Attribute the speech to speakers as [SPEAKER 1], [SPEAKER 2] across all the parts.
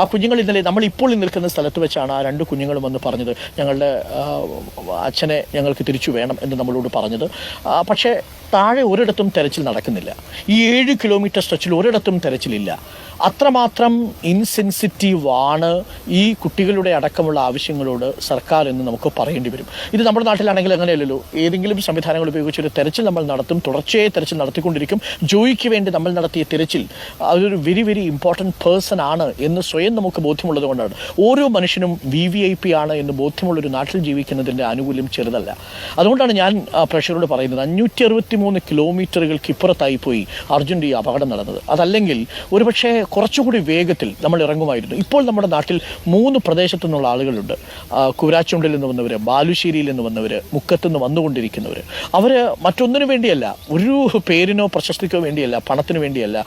[SPEAKER 1] ആ കുഞ്ഞുങ്ങൾ ഇന്നലെ നമ്മൾ ഇപ്പോൾ നിൽക്കുന്ന സ്ഥലത്ത് വെച്ചാണ് ആ രണ്ട് കുഞ്ഞുങ്ങളും വന്ന് പറഞ്ഞത്. ഞങ്ങളുടെ അച്ഛനെ ഞങ്ങൾക്ക് തിരിച്ചു വേണം എന്ന് നമ്മളോട് പറഞ്ഞത്. പക്ഷേ താഴെ ഒരിടത്തും തെരച്ചിൽ നടക്കുന്നില്ല. ഈ ഏഴ് കിലോമീറ്റർ സ്ട്രെച്ചിൽ ഒരിടത്തും തെരച്ചിലില്ല. അത്രമാത്രം ഇൻസെൻസിറ്റീവാണ് ഈ കുട്ടികളുടെ അടക്കമുള്ള ആവശ്യങ്ങളോട് സർക്കാർ എന്ന് നമുക്ക് പറയേണ്ടി വരും. ഇത് നമ്മുടെ നാട്ടിലാണെങ്കിൽ അങ്ങനെയല്ലല്ലോ. ഏതെങ്കിലും സംവിധാനങ്ങൾ ഉപയോഗിച്ച് ഒരു തെരച്ചിൽ നമ്മൾ നടത്തും തുടർച്ചയായി തെരച്ചിൽ നടത്തിക്കൊണ്ടിരിക്കും. ജോയിക്ക് വേണ്ടി നമ്മൾ നടത്തിയ തെരച്ചിൽ അതൊരു വെരി വെരി ഇമ്പോർട്ടന്റ് പേഴ്സൺ ആണ് എന്ന് സ്വയം നമുക്ക് ബോധ്യമുള്ളത് കൊണ്ടാണ്. ഓരോ മനുഷ്യനും വി വി ഐ പി ആണ് എന്ന് ബോധ്യമുള്ളൊരു നാട്ടിൽ ജീവിക്കുന്നതിന്റെ ആനുകൂല്യം ചെറുതല്ല. അതുകൊണ്ടാണ് ഞാൻ പ്രഷറോട് പറയുന്നത് അഞ്ഞൂറ്റി അറുപത്തി മൂന്ന് കിലോമീറ്ററുകൾക്ക് ഇപ്പുറത്തായി പോയി അർജുന്റെ ഈ അപകടം നടന്നത്. അതല്ലെങ്കിൽ ഒരുപക്ഷെ കുറച്ചുകൂടി വേഗത്തിൽ നമ്മൾ ഇറങ്ങുമായിരുന്നു. ഇപ്പോൾ നമ്മുടെ നാട്ടിൽ മൂന്ന് പ്രദേശത്തു നിന്നുള്ള ആളുകളുണ്ട്. കുരാച്ചുണ്ടിൽ നിന്ന് വന്നവർ ബാലുശ്ശേരിയിൽ നിന്ന് വന്നവർ മുക്കത്ത് നിന്ന് വന്നുകൊണ്ടിരിക്കുന്നവർ അവർ മറ്റൊന്നിനു വേണ്ടിയല്ല ഒരു പേരിനോ പ്രശസ്തിക്കോ വേണ്ടിയല്ല പണത്തിന് വേണ്ടിയല്ല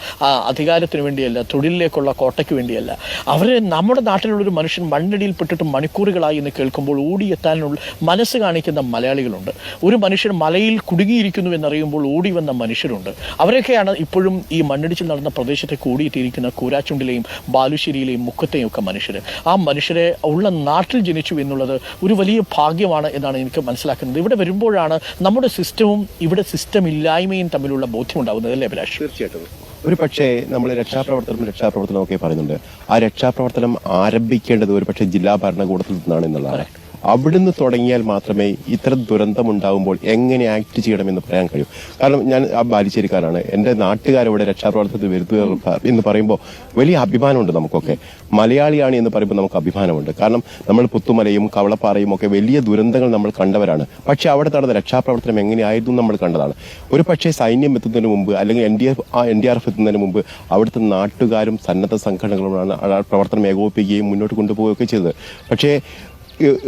[SPEAKER 1] അധികാരത്തിന് വേണ്ടിയല്ല തൊഴിലിലേക്കുള്ള കോട്ടയ്ക്ക് വേണ്ടിയല്ല. അവർ നമ്മുടെ നാട്ടിലുള്ളൊരു മനുഷ്യൻ മണ്ണിടിയിൽപ്പെട്ടിട്ട് മണിക്കൂറുകളായി എന്ന് കേൾക്കുമ്പോൾ ഓടിയെത്താനുള്ള മനസ്സ് കാണിക്കുന്ന മലയാളികളുണ്ട്. ഒരു മനുഷ്യൻ മലയിൽ കുടുങ്ങിയിരിക്കുന്നു എന്നറിയുമ്പോൾ ഓടി വന്ന മനുഷ്യരുണ്ട്. അവരൊക്കെയാണ് ഇപ്പോഴും ഈ മണ്ണിടിച്ചിൽ നടന്ന പ്രദേശത്തെ ഓടിയെത്തിയിരിക്കുന്ന കൂരാച്ചുണ്ടിലെയും ബാലുശ്ശേരിയിലെയും മുക്കത്തെയും ഒക്കെ മനുഷ്യർ ആ മനുഷ്യരെ ഉള്ള നാട്ടിൽ ജനിച്ചു എന്നുള്ളത് ഒരു വലിയ ഭാഗ്യമാണ് എന്നാണ് എനിക്ക് മനസ്സിലാക്കുന്നത്. ഇവിടെ വരുമ്പോഴാണ് നമ്മുടെ സിസ്റ്റവും ഇവിടെ സിസ്റ്റം ഇല്ലായ്മയും തമ്മിലുള്ള ബോധ്യമുണ്ടാകുന്നത് അല്ലേ അഭിലാഷ്?
[SPEAKER 2] തീർച്ചയായിട്ടും. ഒരു പക്ഷേ നമ്മൾ രക്ഷാപ്രവർത്തനം രക്ഷാപ്രവർത്തനം ഒക്കെ പറയുന്നുണ്ട്. ആ രക്ഷാപ്രവർത്തനം ആരംഭിക്കേണ്ടത് ഒരു പക്ഷേ ജില്ലാ ഭരണകൂടത്തിൽ നിന്നാണ് എന്നുള്ളതാണ്. അവിടുന്ന് തുടങ്ങിയാൽ മാത്രമേ ഇത്തരം ദുരന്തം ഉണ്ടാകുമ്പോൾ എങ്ങനെ ആക്ട് ചെയ്യണമെന്ന് പറയാൻ കഴിയും. കാരണം ഞാൻ ആ ബാലിശ്ശേരിക്കാരാണ് എന്റെ നാട്ടുകാരവിടെ രക്ഷാപ്രവർത്തനത്തിൽ വരുത്തുക എന്ന് പറയുമ്പോൾ വലിയ അഭിമാനമുണ്ട് നമുക്കൊക്കെ. മലയാളിയാണ് എന്ന് പറയുമ്പോൾ നമുക്ക് അഭിമാനമുണ്ട്. കാരണം നമ്മൾ പുത്തുമലയും കവളപ്പാറയും ഒക്കെ വലിയ ദുരന്തങ്ങൾ നമ്മൾ കണ്ടവരാണ്. പക്ഷേ അവിടെ നടന്ന രക്ഷാപ്രവർത്തനം എങ്ങനെയായിരുന്നു നമ്മൾ കണ്ടതാണ്. ഒരു പക്ഷേ സൈന്യം എത്തുന്നതിന് മുമ്പ് അല്ലെങ്കിൽ N D F N D R F എത്തുന്നതിന് മുമ്പ് അവിടുത്തെ നാട്ടുകാരും സന്നദ്ധ സംഘടനകളുമാണ് പ്രവർത്തനം ഏകോപിപ്പിക്കുകയും മുന്നോട്ട് കൊണ്ടുപോവുകയൊക്കെ ചെയ്തത്. പക്ഷേ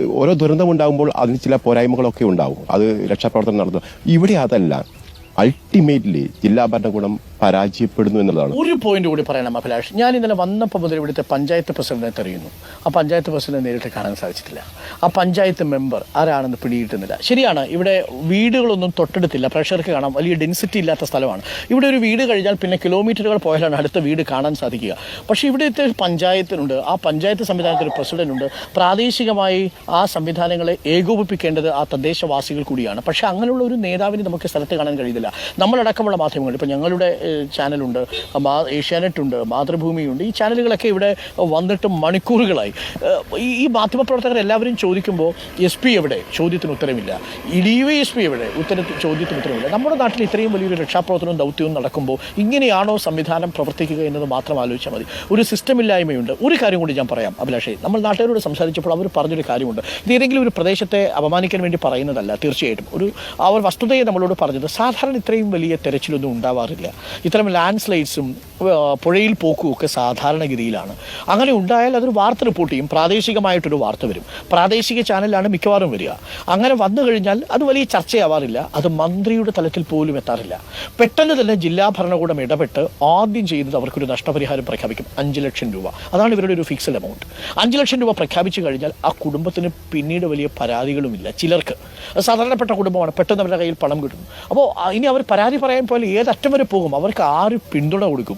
[SPEAKER 2] ഓരോ ദുരന്തമുണ്ടാകുമ്പോൾ അതിന് ചില പോരായ്മകളൊക്കെ ഉണ്ടാവും അത് രക്ഷാപ്രവർത്തനം നടത്തും. ഇവിടെ അതല്ല. അൾട്ടിമേറ്റ്ലി ജില്ലാ ഭരണകൂടം പരാജയപ്പെടുന്നു എന്നുള്ളതാണ്.
[SPEAKER 1] ഒരു പോയിന്റ് കൂടി പറയണം അഭിലാഷ്. ഞാൻ ഇന്നലെ വന്നപ്പോൾ മുതൽ ഇവിടുത്തെ പഞ്ചായത്ത് പ്രസിഡന്റിനെ തെറിയുന്നു. ആ പഞ്ചായത്ത് പ്രസിഡന്റ് നേരിട്ട് കാണാൻ സാധിച്ചിട്ടില്ല. ആ പഞ്ചായത്ത് മെമ്പർ ആരാണെന്ന് പിടിയിട്ടുന്നില്ല ശരിയാണ് ഇവിടെ വീടുകളൊന്നും തൊട്ടടുത്തില്ല. പ്രഷർക്ക് കാണാം വലിയ ഡെൻസിറ്റി ഇല്ലാത്ത സ്ഥലമാണ്. ഇവിടെ ഒരു വീട് കഴിഞ്ഞാൽ പിന്നെ കിലോമീറ്ററുകൾ പോയാലാണ് അടുത്ത വീട് കാണാൻ സാധിക്കുക. പക്ഷേ ഇവിടുത്തെ പഞ്ചായത്തിനുണ്ട്. ആ പഞ്ചായത്ത് സംവിധാനത്തിൽ പ്രസിഡന്റ് ഉണ്ട് പ്രാദേശികമായി ആ സംവിധാനങ്ങളെ ഏകോപിപ്പിക്കേണ്ടത് ആ തദ്ദേശവാസികൾ കൂടിയാണ്. പക്ഷേ അങ്ങനെയുള്ള ഒരു നേതാവിനെ നമുക്ക് സ്ഥലത്ത് കാണാൻ കഴിയുന്നില്ല. നമ്മളടക്കമുള്ള മാധ്യമങ്ങൾ ഇപ്പോൾ ഞങ്ങളുടെ ചാനലുണ്ട് ഏഷ്യാനെറ്റ് ഉണ്ട് മാതൃഭൂമിയുണ്ട് ഈ ചാനലുകളൊക്കെ ഇവിടെ വന്നിട്ട് മണിക്കൂറുകളായി. ഈ മാധ്യമപ്രവർത്തകർ എല്ലാവരും ചോദിക്കുമ്പോൾ എസ് പി എവിടെ? ചോദ്യത്തിന് ഉത്തരമില്ല. ഡി എസ് പി എവിടെ? ഉത്തര ചോദ്യത്തിന് ഉത്തരമില്ല. നമ്മുടെ നാട്ടിൽ ഇത്രയും വലിയൊരു രക്ഷാപ്രവർത്തനവും ദൗത്യവും നടക്കുമ്പോൾ ഇങ്ങനെയാണോ സംവിധാനം പ്രവർത്തിക്കുക എന്നത് മാത്രം ആലോചിച്ചാൽ മതി. ഒരു സിസ്റ്റം ഇല്ലായ്മയുണ്ട്. ഒരു കാര്യം കൂടി ഞാൻ പറയാം അഭിലാഷേ. നമ്മൾ നാട്ടുകാരോട് സംസാരിച്ചപ്പോൾ അവർ പറഞ്ഞൊരു കാര്യമുണ്ട്. ഇത് ഏതെങ്കിലും ഒരു പ്രദേശത്തെ അപമാനിക്കാൻ വേണ്ടി പറയുന്നതല്ല തീർച്ചയായിട്ടും. ഒരു അവർ വസ്തുതയെ നമ്മളോട് പറഞ്ഞത് സാധാരണ ഇത്രയും വലിയ തെരച്ചിലൊന്നും ഉണ്ടാവാറില്ല. ഇത്തരം ലാൻഡ് സ്ലൈഡ്സും പുഴയിൽ പോക്കും ഒക്കെ സാധാരണഗതിയിലാണ്. അങ്ങനെ ഉണ്ടായാൽ അതൊരു വാർത്ത റിപ്പോർട്ട് ചെയ്യും. പ്രാദേശികമായിട്ടൊരു വാർത്ത വരും. പ്രാദേശിക ചാനലാണ് മിക്കവാറും വരിക. അങ്ങനെ വന്നു കഴിഞ്ഞാൽ അത് വലിയ ചർച്ചയാവാറില്ല. അത് മന്ത്രിയുടെ തലത്തിൽ പോലും എത്താറില്ല. പെട്ടെന്ന് തന്നെ ജില്ലാ ഭരണകൂടം ഇടപെട്ട് ആദ്യം ചെയ്യുന്നത് അവർക്കൊരു നഷ്ടപരിഹാരം പ്രഖ്യാപിക്കും. അഞ്ച് ലക്ഷം രൂപ. അതാണ് ഇവരുടെ ഒരു ഫിക്സഡ് എമൗണ്ട്. അഞ്ച് ലക്ഷം രൂപ പ്രഖ്യാപിച്ചു കഴിഞ്ഞാൽ ആ കുടുംബത്തിന് പിന്നീട് വലിയ പരാതികളുമില്ല. ചിലർക്ക്. സാധാരണപ്പെട്ട കുടുംബമാണ്. പെട്ടെന്ന് അവരുടെ കയ്യിൽ പണം കിട്ടുന്നു അപ്പോൾ ഇനി അവർ പരാതി പറയാൻ പോലെ ഏതറ്റം വരെ പോകും. അവർക്ക് ആര് പിന്തുണ കൊടുക്കും.